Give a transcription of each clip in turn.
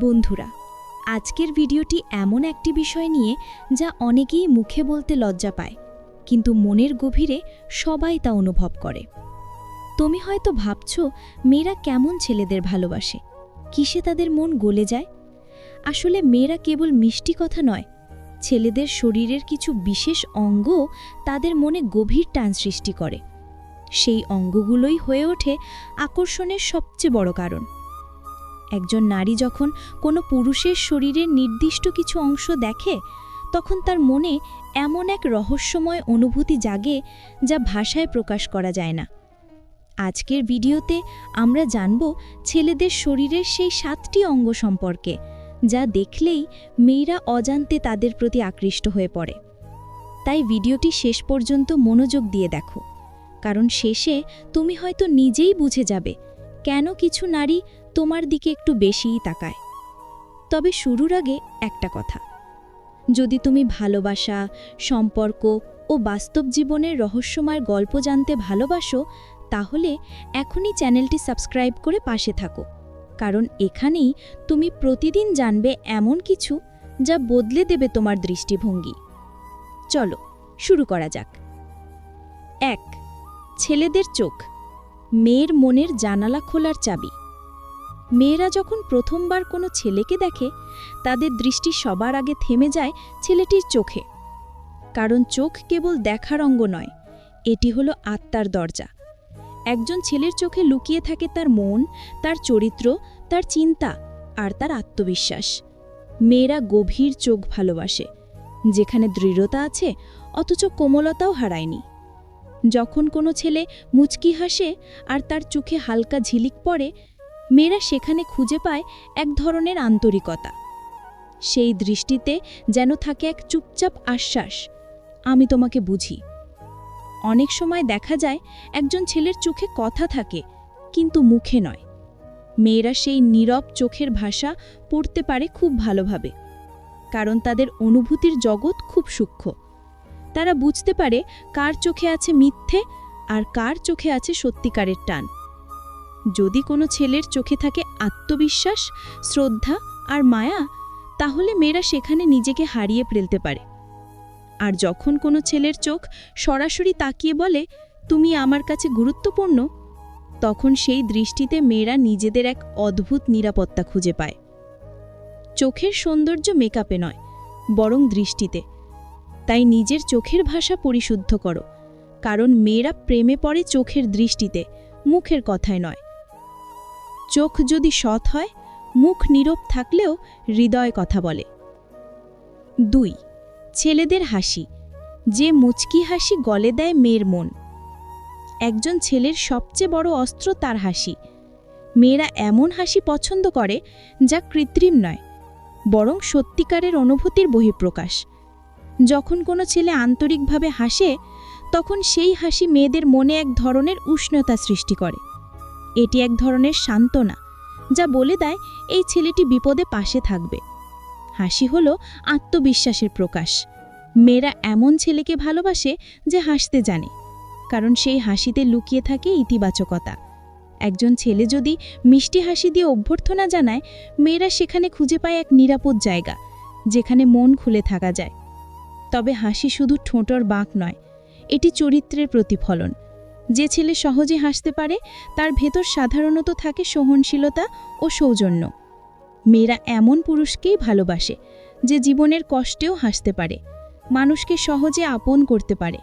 বন্ধুরা, আজকের ভিডিওটি এমন একটি বিষয় নিয়ে যা অনেকেই মুখে বলতে লজ্জা পায়, কিন্তু মনের গভীরে সবাই তা অনুভব করে। তুমি হয়তো ভাবছ, মেয়েরা কেমন ছেলেদের ভালোবাসে? কিসে তাদের মন গলে যায়? আসলে মেয়েরা কেবল মিষ্টি কথা নয়, ছেলেদের শরীরের কিছু বিশেষ অঙ্গ তাদের মনে গভীর টান সৃষ্টি করে। সেই অঙ্গগুলোই হয়ে ওঠে আকর্ষণের সবচেয়ে বড় কারণ। একজন নারী যখন কোনো পুরুষের শরীরের নির্দিষ্ট কিছু অংশ দেখে, তখন তার মনে এমন এক রহস্যময় অনুভূতি জাগে যা ভাষায় প্রকাশ করা যায় না। আজকের ভিডিওতে আমরা জানব ছেলেদের শরীরের সেই সাতটি অঙ্গ সম্পর্কে, যা দেখলেই মেয়েরা অজান্তে তাদের প্রতি আকৃষ্ট হয়ে পড়ে। তাই ভিডিওটি শেষ পর্যন্ত মনোযোগ দিয়ে দেখো। কারণ শেষে তুমি হয়তো নিজেই বুঝে যাবে, কেন কিছু নারী তোমার দিকে একটু বেশিই তাকায়। তবে শুরুর আগে একটা কথা। যদি তুমি ভালোবাসা, সম্পর্ক ও বাস্তব জীবনের রহস্যময় গল্প জানতে ভালোবাসো, তাহলে এখনই চ্যানেলটি সাবস্ক্রাইব করে পাশে থাকো। কারণ এখানেই তুমি প্রতিদিন জানবে এমন কিছু যা বদলে দেবে তোমার দৃষ্টিভঙ্গি। চলো, শুরু করা যাক। এক, ছেলেদের চোখ। মেয়ের মনের জানালা খোলার চাবি। মেয়েরা যখন প্রথমবার কোনো ছেলেকে দেখে, তাদের দৃষ্টি সবার আগে থেমে যায় ছেলেটির চোখে। কারণ চোখ কেবল দেখার অঙ্গ নয়, এটি হলো আত্মার দরজা। একজন ছেলের চোখে লুকিয়ে থাকে তার মন, তার চরিত্র, তার চিন্তা আর তার আত্মবিশ্বাস। মেয়েরা গভীর চোখ ভালোবাসে, যেখানে দৃঢ়তা আছে, অথচ কোমলতাও হারায়নি। যখন কোনো ছেলে মুচকি হাসে আর তার চোখে হালকা ঝিলিক পড়ে মেয়েরা সেখানে খুঁজে পায় এক ধরনের আন্তরিকতা। সেই দৃষ্টিতে যেন থাকে এক চুপচাপ আশ্বাস, আমি তোমাকে বুঝি। অনেক সময় দেখা যায় একজন ছেলের চোখে কথা থাকে, কিন্তু মুখে নয়। মেয়েরা সেই নীরব চোখের ভাষা পড়তে পারে খুব ভালোভাবে, কারণ তাদের অনুভূতির জগৎ খুব সূক্ষ্ম। তারা বুঝতে পারে কার চোখে আছে মিথ্যে আর কার চোখে আছে সত্যিকারের টান। যদি কোনো ছেলের চোখে থাকে আত্মবিশ্বাস, শ্রদ্ধা আর মায়া, তাহলে মেয়েরা সেখানে নিজেকে হারিয়ে ফেলতে পারে। আর যখন কোনো ছেলের চোখ সরাসরি তাকিয়ে বলে, তুমি আমার কাছে গুরুত্বপূর্ণ? তখন সেই দৃষ্টিতে মেয়েরা নিজেদের এক অদ্ভুত নিরাপত্তা খুঁজে পায়। চোখের সৌন্দর্য মেকআপে নয়, বরং দৃষ্টিতে। তাই নিজের চোখের ভাষা পরিশুদ্ধ করো, কারণ মেয়েরা প্রেমে পড়ে চোখের দৃষ্টিতে, মুখের কথায় নয়। চোখ যদি সৎ হয়, মুখ নীরব থাকলেও হৃদয় কথা বলে। দুই, ছেলেদের হাসি। যে মুচকি হাসি গলে দেয় মেয়ের মন। একজন ছেলের সবচেয়ে বড় অস্ত্র তার হাসি। মেয়েরা এমন হাসি পছন্দ করে যা কৃত্রিম নয়, বরং সত্যিকারের অনুভূতির বহিঃপ্রকাশ। যখন কোনো ছেলে আন্তরিকভাবে হাসে, তখন সেই হাসি মেয়েদের মনে এক ধরনের উষ্ণতা সৃষ্টি করে। এটি এক ধরনের সান্ত্বনা, যা বলে দেয় এই ছেলেটি বিপদে পাশে থাকবে। হাসি হল আত্মবিশ্বাসের প্রকাশ। মেয়েরা এমন ছেলেকে ভালোবাসে যে হাসতে জানে, কারণ সেই হাসিতে লুকিয়ে থাকে ইতিবাচকতা। একজন ছেলে যদি মিষ্টি হাসি দিয়ে অভ্যর্থনা জানায়, মেয়েরা সেখানে খুঁজে পায় এক নিরাপদ জায়গা, যেখানে মন খুলে থাকা যায়। তবে হাসি শুধু ঠোঁটর বাঁক নয়, এটি চরিত্রের প্রতিফলন। যে ছেলে সহজে হাসতে পারে, তার ভেতর সাধারণত থাকে সহনশীলতা ও সৌজন্য। মেয়েরা এমন পুরুষকেই ভালোবাসে, যে জীবনের কষ্টেও হাসতে পারে, মানুষকে সহজে আপন করতে পারে।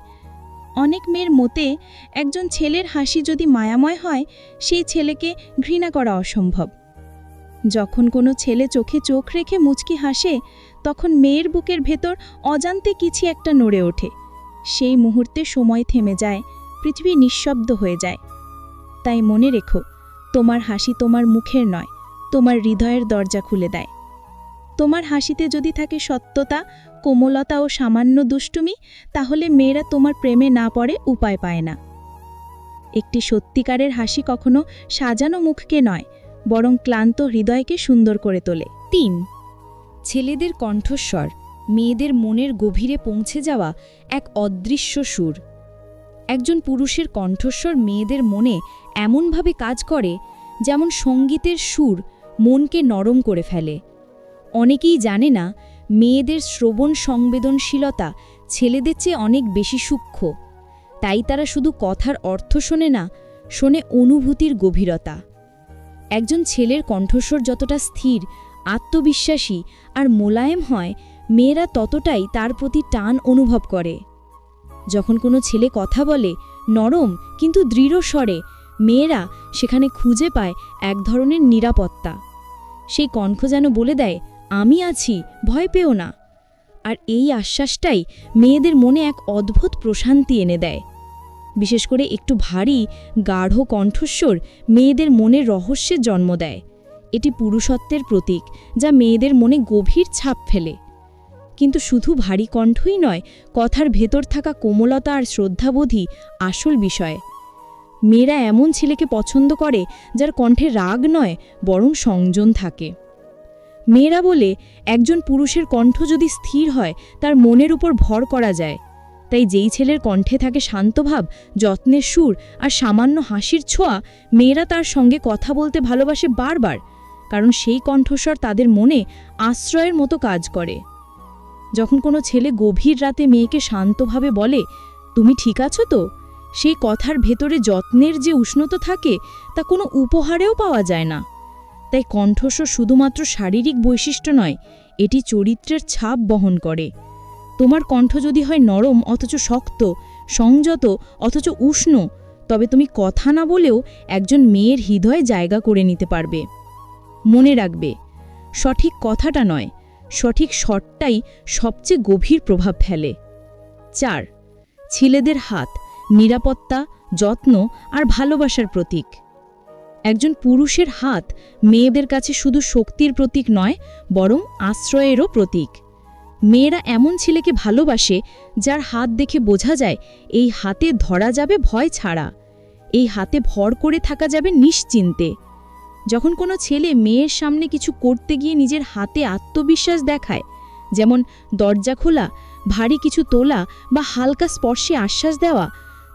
অনেক মেয়ের মতে, একজন ছেলের হাসি যদি মায়াময় হয়, সেই ছেলেকে ঘৃণা করা অসম্ভব। যখন কোনো ছেলে চোখে চোখ রেখে মুচকি হাসে, তখন মেয়ের বুকের ভেতর অজান্তে কিছু একটা নড়ে ওঠে। সেই মুহূর্তে সময় থেমে যায় পৃথিবী নিঃশব্দ হয়ে যায়। তাই মনে রেখো, তোমার হাসি তোমার মুখের নয়, তোমার হৃদয়ের দরজা খুলে দেয়। তোমার হাসিতে যদি থাকে সত্যতা, কোমলতা ও সামান্য দুষ্টুমি, তাহলে মেয়েরা তোমার প্রেমে না পড়ে, উপায় পায় না। একটি সত্যিকারের হাসি কখনো সাজানো মুখকে নয়, বরং ক্লান্ত হৃদয়কে সুন্দর করে তোলে। তিন, ছেলেদের কণ্ঠস্বর, মেয়েদের মনের গভীরে পৌঁছে যাওয়া এক অদৃশ্য সুর। একজন পুরুষের কণ্ঠস্বর মেয়েদের মনে এমনভাবে কাজ করে যেমন সঙ্গীতের সুর মনকে নরম করে ফেলে। অনেকেই জানে না, মেয়েদের শ্রবণ সংবেদনশীলতা ছেলেদের চেয়ে অনেক বেশি সূক্ষ্ম। তাই তারা শুধু কথার অর্থ শোনে না, শোনে অনুভূতির গভীরতা। একজন ছেলের কণ্ঠস্বর যতটা স্থির, আত্মবিশ্বাসী আর মোলায়েম হয়, মেয়েরা ততটাই তার প্রতি টান অনুভব করে। যখন কোনো ছেলে কথা বলে, নরম কিন্তু দৃঢ় স্বরে, মেয়েরা সেখানে খুঁজে পায় এক ধরনের নিরাপত্তা। সেই কণ্ঠ যেন বলে দেয়, আমি আছি, ভয় পেও না। আর এই আশ্বাসটাই মেয়েদের মনে এক অদ্ভুত প্রশান্তি এনে দেয়। বিশেষ করে একটু ভারী, গাঢ় কণ্ঠস্বর মেয়েদের মনে রহস্যের জন্ম দেয়। এটি পুরুষত্বের প্রতীক, যা মেয়েদের মনে গভীর ছাপ ফেলে। কিন্তু শুধু ভারী কণ্ঠই নয়, কথার ভেতর থাকা কোমলতা আর শ্রদ্ধাবোধই আসল বিষয়। মেয়েরা এমন ছেলেকে পছন্দ করে যার কণ্ঠে রাগ নয়, বরং সংযম থাকে। মেয়েরা বলে, একজন পুরুষের কণ্ঠ যদি স্থির হয়, তার মনের উপর ভর করা যায়। তাই যেই ছেলের কণ্ঠে থাকে শান্তভাব, যত্নের সুর আর সামান্য হাসির ছোঁয়া, মেয়েরা তার সঙ্গে কথা বলতে ভালোবাসে বারবার, কারণ সেই কণ্ঠস্বর তাদের মনে আশ্রয়ের মতো কাজ করে। যখন কোনো ছেলে গভীর রাতে মেয়েকে শান্তভাবে বলে, তুমি ঠিক আছো তো? সেই কথার ভেতরে যত্নের যে উষ্ণতা থাকে, তা কোনো উপহারেও পাওয়া যায় না। তাই কণ্ঠস্বর শুধুমাত্র শারীরিক বৈশিষ্ট্য নয়, এটি চরিত্রের ছাপ বহন করে। তোমার কণ্ঠ যদি হয় নরম, অথচ শক্ত, সংযত, অথচ উষ্ণ, তবে তুমি কথা না বলেও একজন মেয়ের হৃদয়ে জায়গা করে নিতে পারবে। মনে রাখবে, সঠিক কথাটা নয় সঠিক শটটাই সবচেয়ে গভীর প্রভাব ফেলে। চার, ছেলেদের হাত, নিরাপত্তা, যত্ন আর ভালোবাসার প্রতীক। একজন পুরুষের হাত মেয়েদের কাছে শুধু শক্তির প্রতীক নয়, বরং আশ্রয়েরও প্রতীক। মেয়েরা এমন ছেলেকে ভালোবাসে যার হাত দেখে বোঝা যায়, এই হাতে ধরা যাবে ভয় ছাড়া। এই হাতে ভর করে থাকা যাবে নিশ্চিন্তে। যখন কোনো ছেলে মেয়ের সামনে কিছু করতে গিয়ে নিজের হাতে আত্মবিশ্বাস দেখায়, যেমন দরজা খোলা, ভারী কিছু তোলা বা হালকা স্পর্শে আশ্বাস দেওয়া,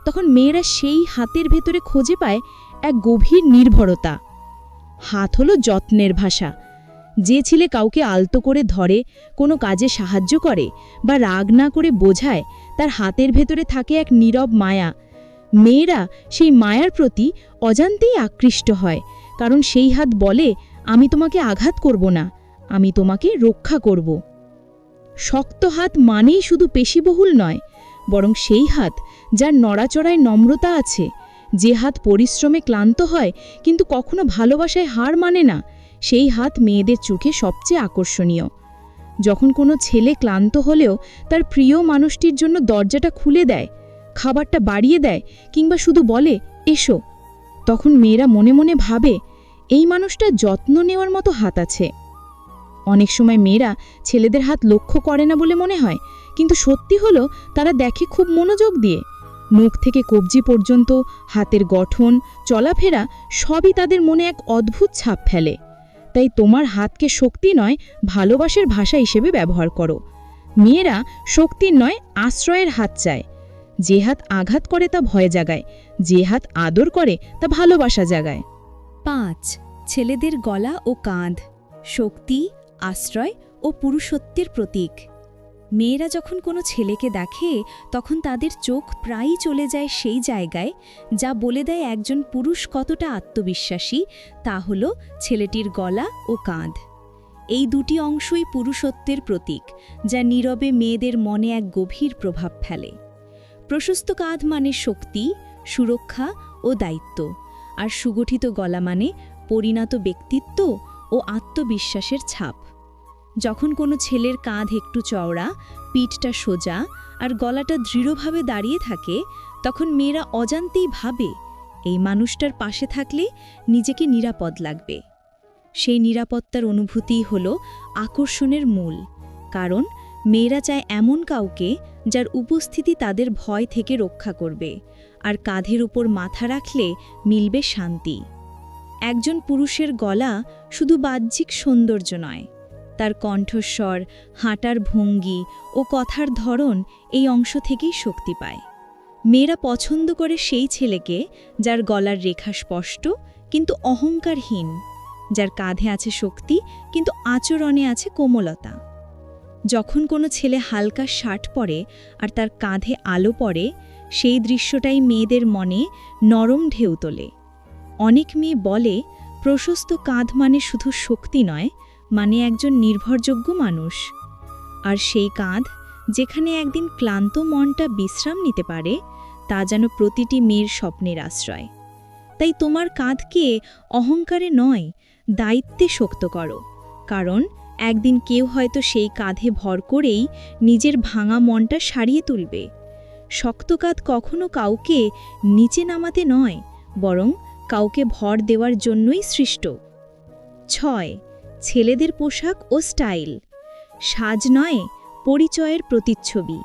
তখন মেয়েরা সেই হাতের ভেতরে খুঁজে পায় এক গভীর নির্ভরতা। হাত হলো যত্নের ভাষা। যে ছেলে কাউকে আলতো করে ধরে, কোনো কাজে সাহায্য করে বা রাগ না করে বোঝায়, তার হাতের ভেতরে থাকে এক নীরব মায়া। মেয়েরা সেই মায়ার প্রতি অজান্তেই আকৃষ্ট হয়। কারণ সেই হাত বলে, আমি তোমাকে আঘাত করব না, আমি তোমাকে রক্ষা করব। শক্ত হাত মানেই শুধু পেশিবহুল নয়, বরং সেই হাত যার নড়াচড়ায় নম্রতা আছে। যে হাত পরিশ্রমে ক্লান্ত হয়, কিন্তু কখনো ভালোবাসায় হার মানে না, সেই হাত মেয়েদের চোখে সবচেয়ে আকর্ষণীয়। যখন কোনো ছেলে ক্লান্ত হলেও তার প্রিয় মানুষটির জন্য দরজাটা খুলে দেয়, খাবারটা বাড়িয়ে দেয়, কিংবা শুধু বলে, এসো। তখন মেয়েরা মনে মনে ভাবে, এই মানুষটা যত্ন নেওয়ার মতো হাত আছে। অনেক সময় মেয়েরা ছেলেদের হাত লক্ষ্য করে না বলে মনে হয়, কিন্তু সত্যি হলো তারা দেখে খুব মনোযোগ দিয়ে। মুখ থেকে কবজি পর্যন্ত, হাতের গঠন, চলাফেরা সবই তাদের মনে এক অদ্ভুত ছাপ ফেলে। তাই তোমার হাতকে শক্তি নয়, ভালোবাসার ভাষা হিসেবে ব্যবহার করো। মেয়েরা শক্তির নয়, আশ্রয়ের হাত চায়। যে হাত আঘাত করে তা ভয় জাগায়, যে হাত আদর করে তা ভালোবাসা জাগায়। পাঁচ, ছেলেদের গলা ও কাঁধ, শক্তি, আশ্রয় ও পুরুষত্বের প্রতীক। মেয়েরা যখন কোনো ছেলেকে দেখে, তখন তাদের চোখ প্রায়ই চলে যায় সেই জায়গায়, যা বলে দেয় একজন পুরুষ কতটা আত্মবিশ্বাসী, তা হল ছেলেটির গলা ও কাঁধ। এই দুটি অংশই পুরুষত্বের প্রতীক, যা নীরবে মেয়েদের মনে এক গভীর প্রভাব ফেলে। প্রশস্ত কাঁধ মানে শক্তি, সুরক্ষা ও দায়িত্ব, আর সুগঠিত গলা মানে পরিণত ব্যক্তিত্ব ও আত্মবিশ্বাসের ছাপ। যখন কোনো ছেলের কাঁধ একটু চওড়া, পিঠটা সোজা, আর গলাটা দৃঢ়ভাবে দাঁড়িয়ে থাকে, তখন মেয়েরা অজান্তেই ভাবে, এই মানুষটার পাশে থাকলে নিজেকে নিরাপদ লাগবে। সেই নিরাপত্তার অনুভূতিই হল আকর্ষণের মূল, কারণ মেয়েরা চায় এমন কাউকে যার উপস্থিতি তাদের ভয় থেকে রক্ষা করবে, আর কাঁধের উপর মাথা রাখলে মিলবে শান্তি। একজন পুরুষের গলা শুধু বাহ্যিক সৌন্দর্য নয়, তার কণ্ঠস্বর, হাঁটার ভঙ্গি ও কথার ধরন এই অংশ থেকেই শক্তি পায়। মেয়েরা পছন্দ করে সেই ছেলেকে যার গলার রেখা স্পষ্ট কিন্তু অহংকারহীন, যার কাঁধে আছে শক্তি কিন্তু আচরণে আছে কোমলতা। যখন কোনো ছেলে হালকা শার্ট পরে আর তার কাঁধে আলো পড়ে সেই দৃশ্যটাই মেয়েদের মনে নরম ঢেউ তোলে। অনেক মেয়ে বলে, প্রশস্ত কাঁধ মানে শুধু শক্তি নয় মানে একজন নির্ভরযোগ্য মানুষ। আর সেই কাঁধ, যেখানে একদিন ক্লান্ত মনটা বিশ্রাম নিতে পারে, তা যেন প্রতিটি মেয়ের স্বপ্নের আশ্রয়। তাই তোমার কাঁধকে অহংকারে নয়, দায়িত্বে শক্ত করো, কারণ একদিন কেউ হয়তো সেই কাঁধে ভর করেই নিজের ভাঙা মনটা সারিয়ে তুলবে। শক্ত কাঁধ কখনো কাউকে নিচে নামাতে নয়, বরং কাউকে ভর দেওয়ার জন্যই সৃষ্ট। ছয়, ছেলেদের পোশাক ও স্টাইল। সাজ নয়, পরিচয়ের প্রতিচ্ছবি।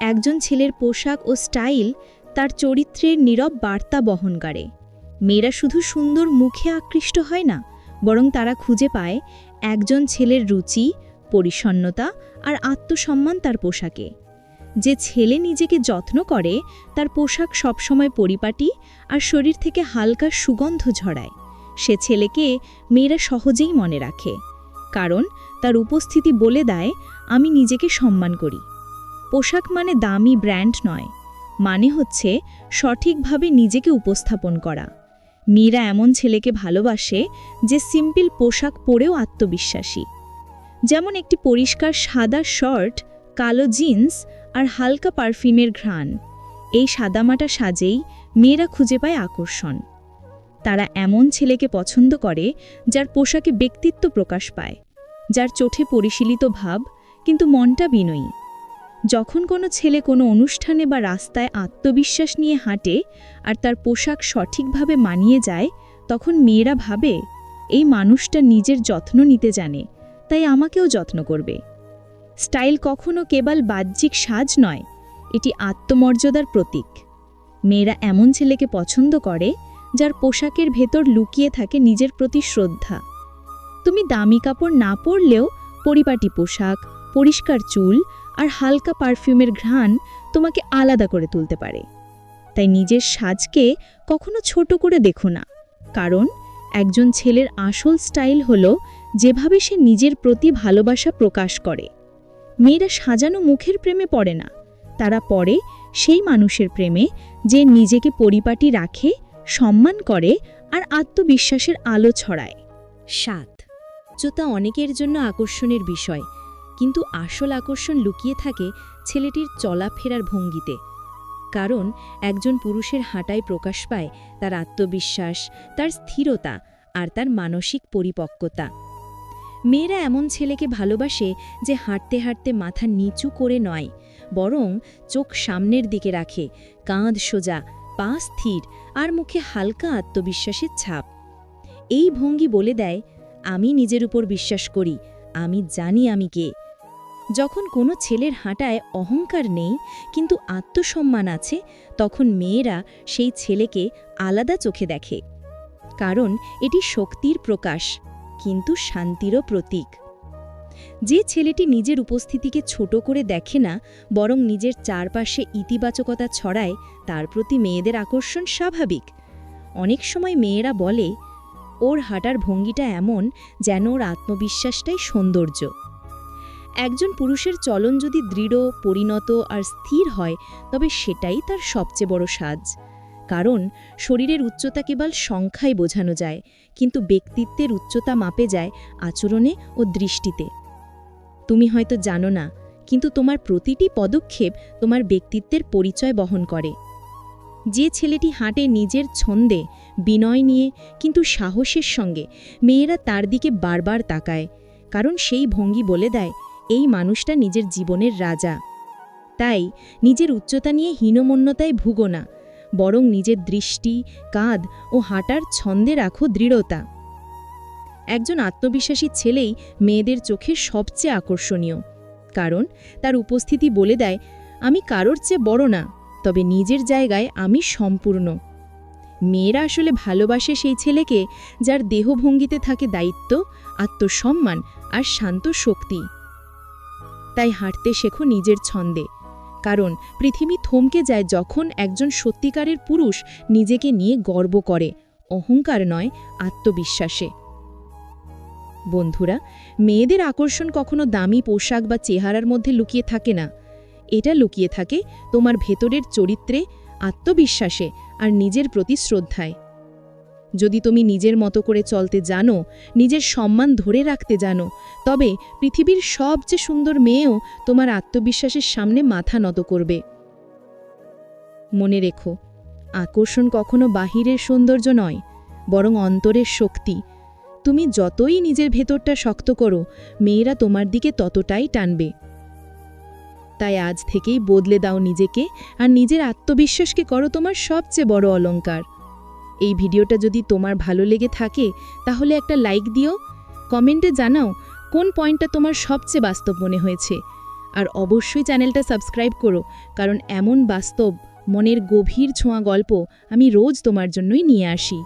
একজন ছেলের পোশাক ও স্টাইল তার চরিত্রের নীরব বার্তা বহন করে। মেয়েরা শুধু সুন্দর মুখে আকৃষ্ট হয় না বরং তারা খুঁজে পায় একজন ছেলের রুচি, পরিচ্ছন্নতা আর আত্মসম্মান তার পোশাকে। যে ছেলে নিজেকে যত্ন করে, তার পোশাক সবসময় পরিপাটি আর শরীর থেকে হালকা সুগন্ধ ঝরায়। সে ছেলেকে মেয়েরা সহজেই মনে রাখে, কারণ তার উপস্থিতি বলে দেয়, আমি নিজেকে সম্মান করি। পোশাক মানে দামি ব্র্যান্ড নয় মানে হচ্ছে সঠিকভাবে নিজেকে উপস্থাপন করা। মেয়েরা এমন ছেলেকে ভালোবাসে যে সিম্পল পোশাক পরেও আত্মবিশ্বাসী। যেমন একটি পরিষ্কার সাদা শার্ট, কালো জিন্স আর হালকা পারফিউমের ঘ্রাণ। এই সাদামাটা সাজেই মেয়েরা খুঁজে পায় আকর্ষণ। তারা এমন ছেলেকে পছন্দ করে যার পোশাকে ব্যক্তিত্ব প্রকাশ পায়, যার চোখে পরিশীলিত ভাব কিন্তু মনটা বিনয়ী। যখন কোনো ছেলে কোনো অনুষ্ঠানে বা রাস্তায় আত্মবিশ্বাস নিয়ে হাঁটে আর তার পোশাক সঠিকভাবে মানিয়ে যায়, তখন মেয়েরা ভাবে, এই মানুষটা নিজের যত্ন নিতে জানে, তাই আমাকেও যত্ন করবে। স্টাইল কখনো কেবল বাহ্যিক সাজ নয়, এটি আত্মমর্যাদার প্রতীক। মেয়েরা এমন ছেলেকে পছন্দ করে, যার পোশাকের ভেতর লুকিয়ে থাকে নিজের প্রতি শ্রদ্ধা। তুমি দামি কাপড় না পরলেও পরিপাটি পোশাক, পরিষ্কার চুল আর হালকা পারফিউমের ঘ্রাণ তোমাকে আলাদা করে তুলতে পারে। তাই নিজের সাজকে কখনো ছোট করে দেখো না। কারণ একজন ছেলের আসল স্টাইল হল যেভাবে সে নিজের প্রতি ভালোবাসা প্রকাশ করে। মেয়েরা সাজানো মুখের প্রেমে পড়ে না। তারা পড়ে সেই মানুষের প্রেমে যে নিজেকে পরিপাটি রাখে, সম্মান করে আর আত্মবিশ্বাসের আলো ছড়ায়। সাত। উচ্চতা অনেকের জন্য আকর্ষণের বিষয়। কিন্তু আসল আকর্ষণ লুকিয়ে থাকে ছেলেটির চলাফেরার ভঙ্গিতে। কারণ একজন পুরুষের হাঁটায় প্রকাশ পায় তার আত্মবিশ্বাস, তার স্থিরতা আর তার মানসিক পরিপক্কতা। মেয়েরা এমন ছেলেকে ভালোবাসে যে হাঁটতে হাঁটতে মাথা নিচু করে নয়, বরং চোখ সামনের দিকে রাখে, কাঁধ সোজা, পা স্থির আর মুখে হালকা আত্মবিশ্বাসের ছাপ। এই ভঙ্গি বলে দেয়, আমি নিজের উপর বিশ্বাস করি, আমি জানি আমি কে। যখন কোনো ছেলের হাঁটায় অহংকার নেই, কিন্তু আত্মসম্মান আছে, তখন মেয়েরা সেই ছেলেকে আলাদা চোখে দেখে। কারণ এটি শক্তির প্রকাশ, কিন্তু শান্তিরও প্রতীক। যে ছেলেটি নিজের উপস্থিতিকে ছোট করে দেখে না, বরং নিজের চারপাশে ইতিবাচকতা ছড়ায়, তার প্রতি মেয়েদের আকর্ষণ স্বাভাবিক। অনেক সময় মেয়েরা বলে, ওর হাঁটার ভঙ্গিটা এমন যেন ওর আত্মবিশ্বাসটাই সৌন্দর্য। একজন পুরুষের চলন যদি দৃঢ়, পরিণত আর স্থির হয়, তবে সেটাই তার সবচেয়ে বড় সাজ। কারণ শরীরের উচ্চতা কেবল সংখ্যায় বোঝানো যায়, কিন্তু ব্যক্তিত্বের উচ্চতা মাপে যায় আচরণে ও দৃষ্টিতে। তুমি হয়তো জানো না, কিন্তু তোমার প্রতিটি পদক্ষেপ তোমার ব্যক্তিত্বের পরিচয় বহন করে। যে ছেলেটি হাঁটে নিজের ছন্দে, বিনয় নিয়ে, কিন্তু সাহসের সঙ্গে, মেয়েরা তার দিকে বারবার তাকায়, কারণ সেই ভঙ্গি বলে দেয় এই মানুষটা নিজের জীবনের রাজা। তাই নিজের উচ্চতা নিয়ে হীনমন্যতায় ভুগো না, বরং নিজের দৃষ্টি, কাঁধ ও হাঁটার ছন্দে রাখো দৃঢ়তা। একজন আত্মবিশ্বাসী ছেলেই মেয়েদের চোখে সবচেয়ে আকর্ষণীয়, কারণ তার উপস্থিতি বলে দেয়, আমি কারোর চেয়ে বড় না, তবে নিজের জায়গায় আমি সম্পূর্ণ। মেয়েরা আসলে ভালোবাসে সেই ছেলেকে, যার দেহভঙ্গিতে থাকে দায়িত্ব, আত্মসম্মান আর শান্ত শক্তি তাই হাঁটতে শেখো নিজের ছন্দে। কারণ পৃথিবী থমকে যায় যখন একজন সত্যিকারের পুরুষ নিজেকে নিয়ে গর্ব করে, অহংকার নয়, আত্মবিশ্বাসে। বন্ধুরা, মেয়েদের আকর্ষণ কখনো দামি পোশাক বা চেহারার মধ্যে লুকিয়ে থাকে না। এটা লুকিয়ে থাকে তোমার ভেতরের চরিত্রে, আত্মবিশ্বাসে আর নিজের প্রতি শ্রদ্ধায়। যদি তুমি নিজের মতো করে চলতে জানো, নিজের সম্মান ধরে রাখতে জানো, তবে পৃথিবীর সবচেয়ে সুন্দর মেয়েও তোমার আত্মবিশ্বাসের সামনে মাথা নত করবে। মনে রেখো, আকর্ষণ কখনো বাহিরের সৌন্দর্য নয়, বরং অন্তরের শক্তি। তুমি যতই নিজের ভেতরটা শক্ত করো, মেয়েরা তোমার দিকে ততটাই টানবে। তাই আজ থেকেই বদলে দাও নিজেকে আর নিজের আত্মবিশ্বাসকে করো তোমার সবচেয়ে বড় অলংকার। এই ভিডিওটা যদি তোমার ভালো লেগে থাকে, তাহলে একটা লাইক দিও। কমেন্টে জানাও কোন পয়েন্টটা তোমার সবচেয়ে বাস্তব মনে হয়েছে। আর অবশ্যই চ্যানেলটা সাবস্ক্রাইব করো, কারণ এমন বাস্তব, মনের গভীর ছোঁয়া গল্প আমি রোজ তোমার জন্যই নিয়ে আসি।